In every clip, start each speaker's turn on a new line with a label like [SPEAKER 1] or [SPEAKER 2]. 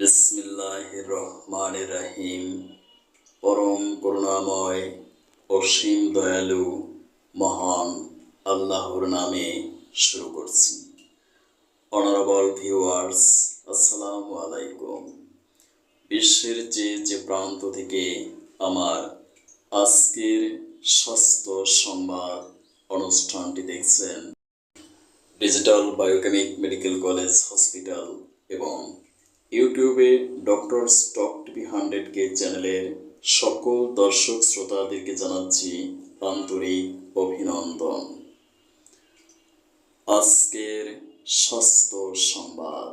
[SPEAKER 1] বিসমিল্লাহ রহমান রাহিম পরম করুণাময়, অসীম দয়ালু, মহান আল্লাহর নামে শুরু করছি। অনারেবল ভিউয়ার্স আসসালামু আলাইকুম। বিশ্বের যে যে প্রান্ত থেকে আমার আজকের স্বাস্থ্য সংবাদ অনুষ্ঠানটি দেখছেন। Digital biochemic medical college hospital এবং ইউটিউবে doctor stock TV hundred K চ্যানেলের সকল দর্শক শ্রোতাদেরকে জানাচ্ছি আন্তরিক অভিনন্দন। আজকের স্বাস্থ্য সংবাদ।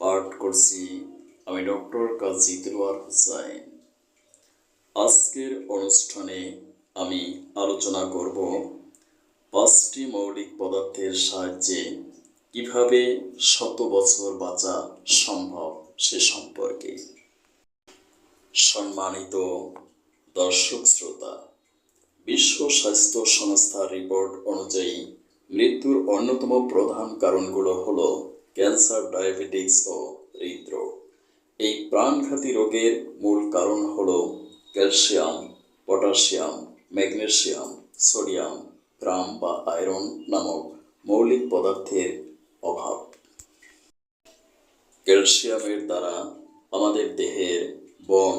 [SPEAKER 1] পাঠ করছি আমি ডক্টর কাজী দিলওয়ার হুসাইন। আজকের অনুষ্ঠানে আমি আলোচনা করব পাঁচটি মৌলিক পদার্থের সাহায্যে কীভাবে শত বছর বাঁচা সম্ভব। সে সম্পর্কে। সম্মানিত দর্শক শ্রোতা, বিশ্ব স্বাস্থ্য সংস্থার রিপোর্ট অনুযায়ী মৃত্যুর অন্যতম প্রধান কারণগুলো হল ক্যান্সার ডায়াবেটিক্স ও হৃদরোগ। এই প্রাণঘাতী রোগের মূল কারণ হল ক্যালসিয়াম, পটাশিয়াম, ম্যাগনেসিয়াম, সোডিয়াম, গ্রাম বা আয়রন নামক মৌলিক পদার্থের অভাব। ক্যালসিয়ামের দ্বারা আমাদের দেহের বন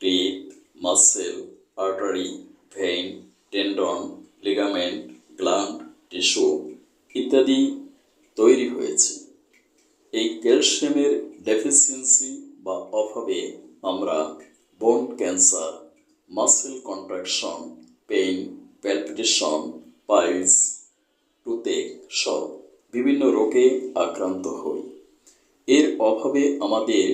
[SPEAKER 1] পিত muscle artery vein tendon ligament gland tissue ইত্যাদি তৈরি হয়েছে। এই ক্যালসিয়ামের ডেফিসিয়েন্সি বা অভাবে আমরা bone cancer muscle contraction pain palpitation piles টুতেক সহ বিভিন্ন রোগে আক্রান্ত হই। এর অভাবে আমাদের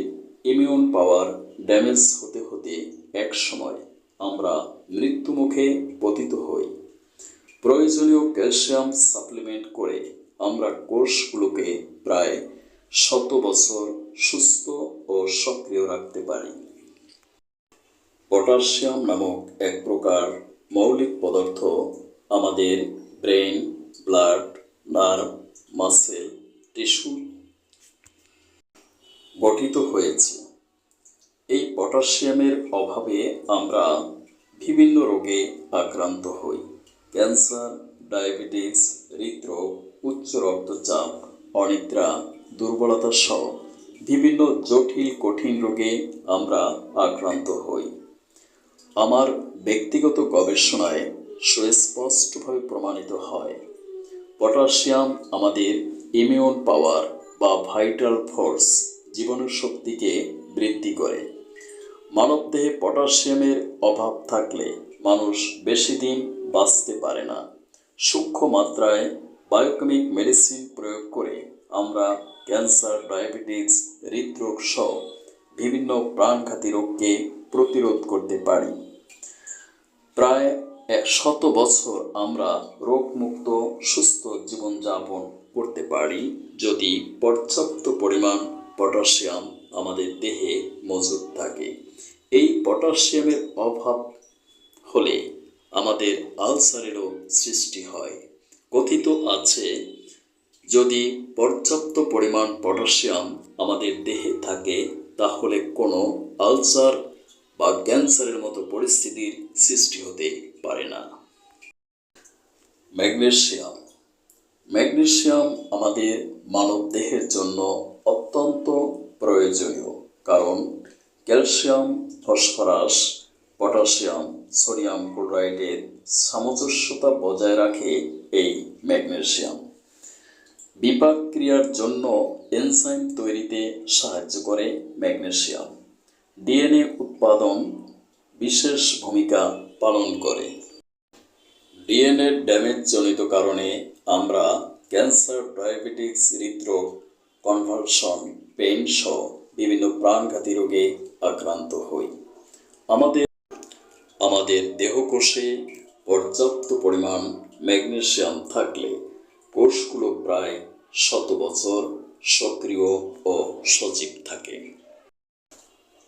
[SPEAKER 1] ইমিউন পাওয়ার ড্যামেজ হতে হতে এক সময় আমরা মৃত্যুমুখে পতিত হই। প্রয়োজনীয় ক্যালসিয়াম সাপ্লিমেন্ট করে আমরা কোষগুলোকে প্রায় শত বছর সুস্থ ও সক্রিয় রাখতে পারি। পটাশিয়াম নামক এক প্রকার মৌলিক পদার্থ আমাদের brain blood, nerve, muscle, tissue গঠিত হয়েছে। এই পটাশিয়ামের অভাবে আমরা বিভিন্ন রোগে আক্রান্ত হই। ক্যান্সার, ডায়াবেটিস, হৃদরোগ, উচ্চ রক্তচাপ, অনিদ্রা, দুর্বলতা সহ বিভিন্ন জটিল, কঠিন রোগে আমরা আক্রান্ত হই। আমার ব্যক্তিগত গবেষণায় সুস্পষ্টভাবে প্রমাণিত হয়, পটাশিয়াম আমাদের ইমিউন পাওয়ার বা ভাইটাল ফোর্স জীবনশক্তিকে বৃদ্ধি করে। মানবদেহে পটাশিয়ামের অভাব থাকলে মানুষ বেশি দিন বাঁচতে পারে না। সূক্ষ্ম মাত্রায় বায়োকেমিক মেডিসিন প্রয়োগ করে আমরা ক্যান্সার, ডায়াবেটিস, হৃদরোগ সহ বিভিন্ন প্রাণঘাতী রোগকে প্রতিরোধ করতে পারি। প্রায় শত বছর আমরা রোগমুক্ত, সুস্থ জীবনযাপন করতে পারি যদি পর্যাপ্ত পরিমাণ পটাশিয়াম আমাদের দেহে মজুদ থাকে। এই পটাশিয়ামের অভাব হলে আমাদের আলসারেরও সৃষ্টি হয়। কথিত আছে, যদি পর্যাপ্ত পরিমাণ পটাশিয়াম আমাদের দেহে থাকে, তাহলে কোনো আলসার বা ক্যান্সারের মতো পরিস্থিতির সৃষ্টি হতে পারে না। ম্যাগনেসিয়াম ম্যাগনেসিয়াম আমাদের মানব দেহের জন্য অত্যন্ত প্রয়োজনীয়, কারণ ক্যালসিয়াম, ফসফরাস, পটাশিয়াম, সোডিয়াম ক্লোরাইডের সামঞ্জস্যতা বজায় রাখে এই ম্যাগনেসিয়াম। বিপাক ক্রিয়ার জন্য এনজাইম তৈরিতে সাহায্য করে ম্যাগনেসিয়াম। ডিএনএ উৎপাদন বিশেষ ভূমিকা পালন করে। ডিএনএ ড্যামেজজনিত কারণে আমরা ক্যান্সার ডায়াবেটিক্স হৃদরোগ কনভালশন পেইন সহ বিভিন্ন প্রাণঘাতী রোগে আক্রান্ত হই। আমাদের আমাদের দেহকোষে পর্যাপ্ত পরিমাণ ম্যাগনেশিয়াম থাকলে কোষগুলো প্রায় শত বছর সক্রিয় ও সজীব থাকে।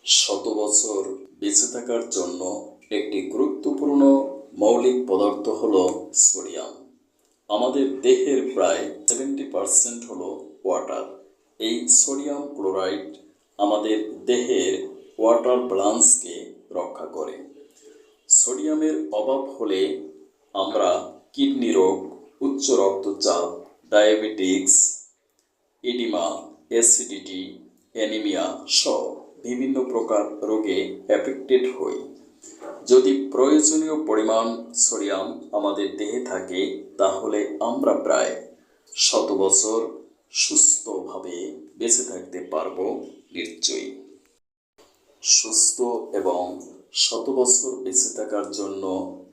[SPEAKER 1] শত বছর বেঁচে থাকার জন্য একটি গুরুত্বপূর্ণ মৌলিক পদার্থ হল সোডিয়াম। আমাদের দেহের প্রায় সেভেন্টি পার্সেন্ট হল ওয়াটার এই সোডিয়াম ক্লোরাইড আমাদের দেহের ওয়াটার ব্যালান্সকে রক্ষা করে। সোডিয়ামের অভাব হলে আমরা কিডনি রোগ, উচ্চ রক্তচাপ ডায়াবেটিক্স ইডিমা অ্যাসিডিটি, অ্যানিমিয়া সহ বিভিন্ন প্রকার রোগে অ্যাফেক্টেড হই। যদি প্রয়োজনীয় পরিমাণ সোডিয়াম আমাদের দেহে থাকে, তাহলে আমরা প্রায় শত বছর সুস্থভাবে বেঁচে থাকতে পারব নিশ্চয়ই। সুস্থ এবং শত বছর বেঁচে থাকার জন্য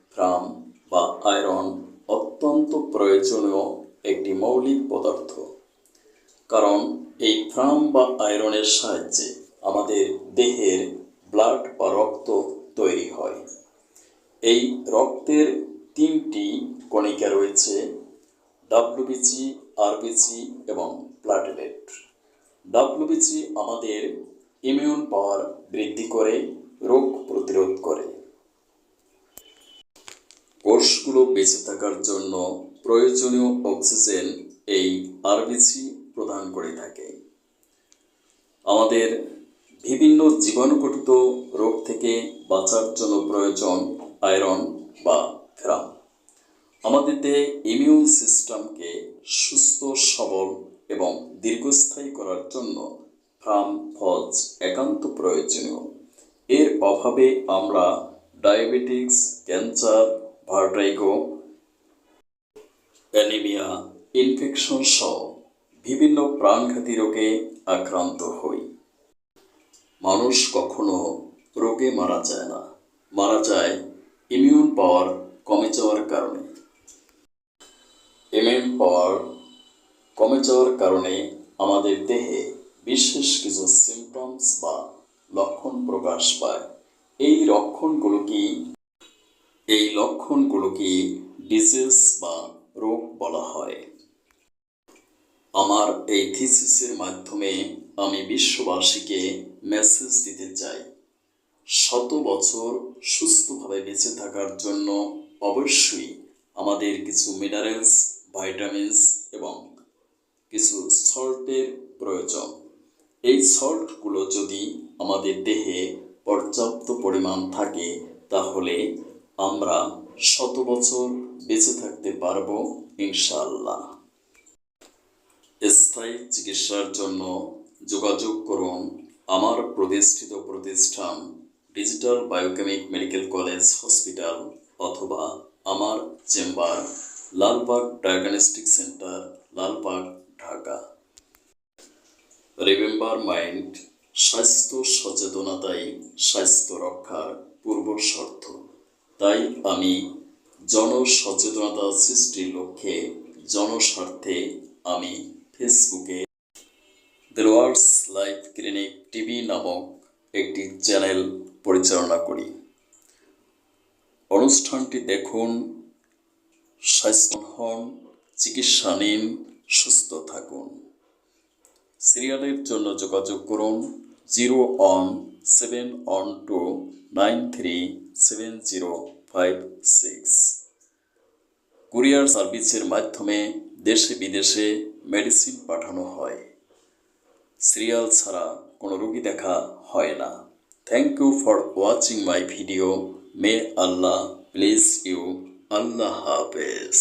[SPEAKER 1] ফ্রাম বা আয়রন অত্যন্ত প্রয়োজনীয় একটি মৌলিক পদার্থ। কারণ এই ফ্রাম বা আয়রনের সাহায্যে আমাদের দেহের ব্লাড বা রক্ত তৈরি হয়। এই রক্তের তিনটি কণিকা রয়েছে, ডাব্লিউবিসি আরবিসি এবং প্লাটেলেট ডাব্লিউবিসি আমাদের ইমিউন পাওয়ার বৃদ্ধি করে, রোগ প্রতিরোধ করে। কোষগুলো বেঁচে থাকার জন্য প্রয়োজনীয় অক্সিজেন এই আরবিসি প্রদান করে থাকে। আমাদের বিভিন্ন জীবাণুঘটিত রোগ থেকে বাঁচার জন্য প্রয়োজন আয়রন বা ফেরাম আমাদের ইমিউন সিস্টেমকে সুস্থ সবল এবং দীর্ঘস্থায়ী করার জন্য ফার্ম ফজ একান্ত প্রয়োজনীয়। এর অভাবে আমরা diabetics cancer, vertigo, anaemia, infection সহ বিভিন্ন প্রাণঘাতী রোগে আক্রান্ত হই। মানুষ কখনো রোগে মারা যায় না। মারা যায় ইমিউন পাওয়ার কমে যাওয়ার কারণে। ইমিউন পাওয়ার কমে যাওয়ার কারণে আমাদের দেহে বিশেষ কিছু সিমটমস বা লক্ষণ প্রকাশ পায়। এই লক্ষণগুলো কি এই লক্ষণগুলোকে ডিজিজ বা রোগ বলা হয়। আমার এই থিসিসের মাধ্যমে আমি বিশ্ববাসীকে মেসেজ দিতে চাই। শত বছর সুস্থভাবে বেঁচে থাকার জন্য অবশ্যই আমাদের কিছু মিনারেলস ভাইটামিনস এবং কিছু সল্টের প্রয়োজন। এই সল্টগুলো যদি আমাদের দেহে পর্যাপ্ত পরিমাণ থাকে, তাহলে আমরা শত বছর বেঁচে থাকতে পারব ইনশাল্লাহ স্থায়ী চিকিৎসার জন্য যোগাযোগ করুন আমার প্রতিষ্ঠিত প্রতিষ্ঠান digital biochemic medical college hospital অথবা আমার chamber, Lalbagh diagnostic centre, Lalbagh Dhaka remember mind স্বাস্থ্য সচেতনতাই স্বাস্থ্য রক্ষার পূর্ব শর্ত। তাই আমি জনসচেতনতা সৃষ্টির লক্ষ্যে জনস্বার্থে আমি ফেসবুকে দেলোয়ার্স লাইফ ক্লিনিক টিভি নামক একটি চ্যানেল পরিচালনা করি। অনুষ্ঠানটি দেখুন, স্বাস্থ্য হন, চিকিৎসা নিন সুস্থ থাকুন। সিরিয়ালের জন্য যোগাযোগ করুন zero one seven one two nine three seven zero five six. Courier সার্ভিসের মাধ্যমে দেশে বিদেশে মেডিসিন পাঠানো হয়। সিরিয়াল ছাড়া কোনো রুগী দেখা হয় না। Thank you for watching my video may Allah please you Allah হাফেজ।